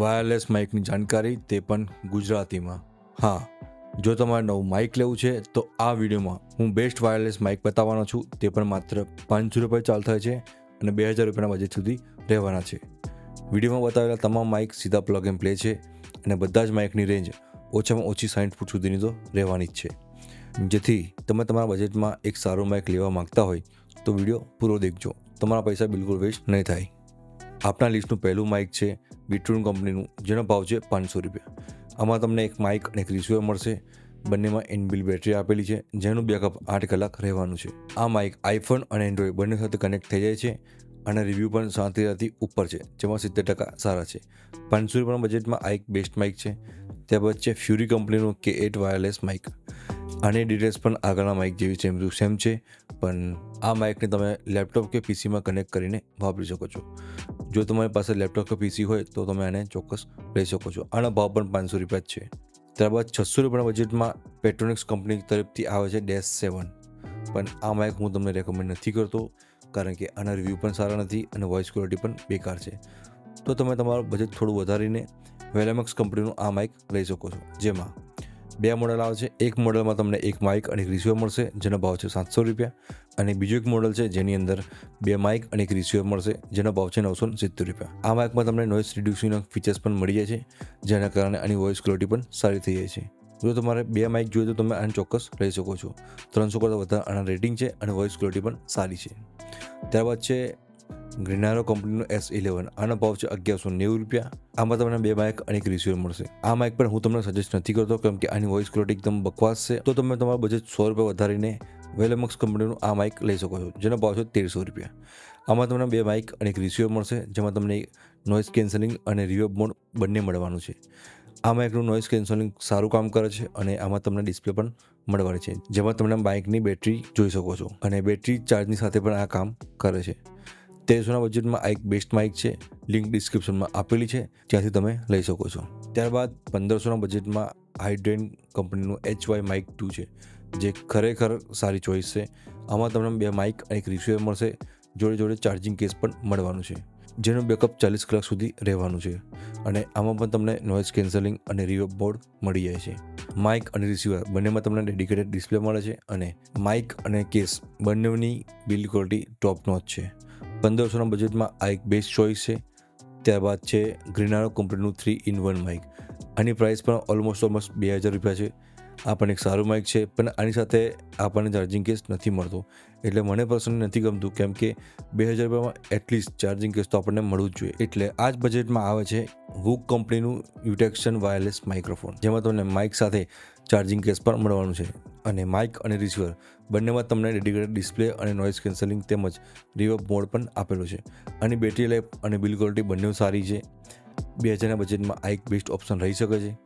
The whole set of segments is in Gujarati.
વાયરલેસ માઇકની જાણકારી તે પણ ગુજરાતીમાં. હા, જો તમારે નવું માઇક લેવું છે, તો આ વિડીયોમાં હું બેસ્ટ વાયરલેસ માઇક બતાવવાનો છું. તે પણ માત્ર પાંચસો રૂપિયા ચાલ થાય છે અને બે હજાર રૂપિયાના બજેટ સુધી રહેવાના છે. વિડીયોમાં બતાવેલા તમામ માઇક સીધા પ્લગ એન્ડ પ્લે છે અને બધા જ માઇકની રેન્જ ઓછામાં ઓછી સાઠ ફૂટ સુધીની તો રહેવાની જ છે. જેથી તમે તમારા બજેટમાં એક સારું માઇક લેવા માગતા હોય તો વીડિયો પૂરો દેખજો. તમારા પૈસા બિલકુલ વેસ્ટ નહીં થાય. આપણા લિસ્ટનું પહેલું માઇક છે બીટ્રૂન કંપનીનું, જેનો ભાવ છે પાંચસો રૂપિયા. આમાં તમને એક માઇક અને એક રિસીવર મળશે. બંનેમાં ઇનબિલ બેટરી આપેલી છે, જેનું બેકઅપ આઠ કલાક રહેવાનું છે. આ માઇક આઈફોન અને એન્ડ્રોઈડ બંને સાથે કનેક્ટ થઈ જાય છે અને રિવ્યૂ પણ શાંતિ રાતી ઉપર છે, જેમાં સિત્તેર ટકા સારા છે. પાંચસો રૂપિયાના બજેટમાં આ એક બેસ્ટ માઇક છે. ત્યારબાદ છે ફ્યુરી કંપનીનું કે એટ વાયરલેસ માઇક. આની ડિટેલ્સ પણ આગળના માઇક જેવી સેમ ટુ સેમ છે, પણ આ માઇકને તમે લેપટોપ કે પીસીમાં કનેક્ટ કરીને વાપરી શકો છો. જો તમારી પાસે લેપટોપ કે પીસી હોય, તો તમે આને ચોક્કસ લઈ શકો છો. આનો ભાવ પણ પાંચસો રૂપિયા જ છે. ત્યારબાદ છસો રૂપિયાના બજેટમાં પેટ્રોનિક્સ કંપની તરફથી આવે છે ડેશ સેવન પણ આ માઇક હું તમને રેકમેન્ડ નથી કરતો, કારણ કે આના રિવ્યૂ પણ સારા નથી અને વોઇસ ક્વોલિટી પણ બેકાર છે. તો તમે તમારું બજેટ થોડું વધારીને વેલેમેક્સ કંપનીનું આ માઇક લઈ શકો છો, જેમાં બે મોડલ આવે છે. એક મોડલમાં તમને એક માઇક અને એક રિસીવર મળશે, જેનો ભાવ છે સાતસો રૂપિયા. અને બીજું એક મોડલ છે, જેની અંદર બે માઇક અને એક રિસીવર મળશે, જેનો ભાવ છે નવસો સિત્તેર રૂપિયા. આ માઇકમાં તમને નોઇસ રિડ્યુસિંગના ફીચર્સ પણ મળી જાય છે, જેના કારણે આની વોઇસ ક્વોલિટી પણ સારી થઈ જાય છે. જો તમારે બે માઇક જોઈએ તો તમે આને ચોક્કસ લઈ શકો છો. ત્રણસો કરતાં વધારે આના રેટિંગ છે અને વોઇસ ક્વોલિટી પણ સારી છે. ત્યારબાદ છે ગ્રીનારો કંપનીનું એસ ઇલેવન આનો ભાવ છે અગિયારસો નેવું રૂપિયા. આમાં તમને બે માઇક અને એક રિસીવર મળશે. આ માઇક પણ હું તમને સજેસ્ટ નથી કરતો કેમ કે આની વોઇસ ક્વોલિટી એકદમ બકવાસ છે. તો તમે તમારું બજેટ સો રૂપિયા વધારીને વેલેમક્સ કંપનીનું આ માઇક લઈ શકો છો, જેનો ભાવ છે તેરસો રૂપિયા. આમાં તમને બે માઇક અને એક રિસીવર મળશે, જેમાં તમને નોઇઝ કેન્સલિંગ અને રિવર્બ મોડ બંને મળવાનું છે. આ માઇકનું નોઇઝ કેન્સલિંગ સારું કામ કરે છે અને આમાં તમને ડિસ્પ્લે પણ મળવાની છે, જેમાં તમને બાઇકની બેટરી જોઈ શકો છો અને બેટરી ચાર્જની સાથે પણ આ કામ કરે છે. તેરસોના બજેટમાં આ એક બેસ્ટ માઇક છે. લિંક ડિસ્ક્રિપ્શનમાં આપેલી છે. ત્યાંથી તમે લઈ શકો છો. ત્યારબાદ પંદરસોના બજેટમાં હાઇડ્રેન કંપનીનું એચ વાય માઇક ટુ છે, જે ખરેખર સારી ચોઈસ છે. આમાં તમને બે માઇક અને એક રિસીવર મળશે. જોડે જોડે ચાર્જિંગ કેસ પણ મળવાનું છે. જેનું બેકઅપ ચાલીસ કલાક સુધી રહેવાનું છે. અને આમાં પણ તમને નોઇઝ કેન્સલિંગ અને રિવર્બ બોર્ડ મળી જાય છે. માઇક અને રિસીવર બંનેમાં તમને ડેડિકેટેડ ડિસ્પ્લે મળે છે અને માઇક અને કેસ બંનેની બિલ્ડ ક્વોલિટી ટોપ નોચ છે. પંદરસોના બજેટમાં આ એક બેસ્ટ ચોઈસ છે. ત્યારબાદ છે ગ્રીનારો કંપનીનું થ્રી ઇન વન માઇક આની પ્રાઇસ પણ ઓલમોસ્ટ ઓલમોસ્ટ બે હજાર રૂપિયા છે. આ પણ એક સારું માઇક છે, પણ આની સાથે આપણને ચાર્જિંગ કેસ નથી મળતો. એટલે મને પર્સનલી નથી ગમતું, કેમ કે બે હજાર રૂપિયામાં એટલીસ્ટ ચાર્જિંગ કેસ તો આપણને મળવું જ જોઈએ. એટલે આ જ બજેટમાં આવે છે હુક કંપનીનું યુટેક્શન વાયરલેસ માઇક્રોફોન જેમાં તમને માઇક સાથે ચાર્જિંગ કેસ પણ મળવાનું છે. અને માઇક અને રિસીવર બંનેમાં તમને ડેડિકેટેડ ડિસ્પ્લે અને નોઇઝ કેન્સલિંગ તેમજ રિવર્બ મોડ પણ આપેલો છે. અને બેટરી લાઈફ અને બિલ ક્વોલિટી બંને સારી છે. બે હજારના બજેટમાં આ એક બેસ્ટ ઓપ્શન રહી શકે છે.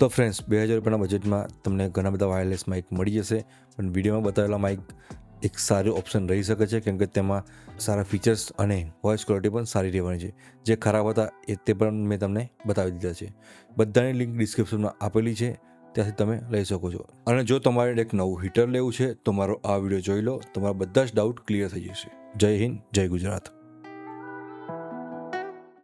તો ફ્રેન્ડ્સ બે હજાર રૂપિયાના બજેટમાં તમને ઘણા બધા વાયરલેસ માઇક મળી જશે. પણ વિડીયોમાં બતાવેલા માઇક એક સારું ઓપ્શન રહી શકે છે, કેમ કે તેમાં સારા ફીચર્સ અને વોઇસ ક્વોલિટી પણ સારી રહેવાની છે. જે ખરાબ હતા એ તે પણ મેં તમને બતાવી દીધા છે. બધાની લિંક ડિસ્ક્રિપ્શનમાં આપેલી છે. ત્યાંથી તમે લઈ શકો છો. અને જો તમારે એક નવું હીટર લેવું છે, તો મારો આ વીડિયો જોઈ લો. તમારા બધા જ ડાઉટ ક્લિયર થઈ જશે. જય હિન્દ, જય ગુજરાત.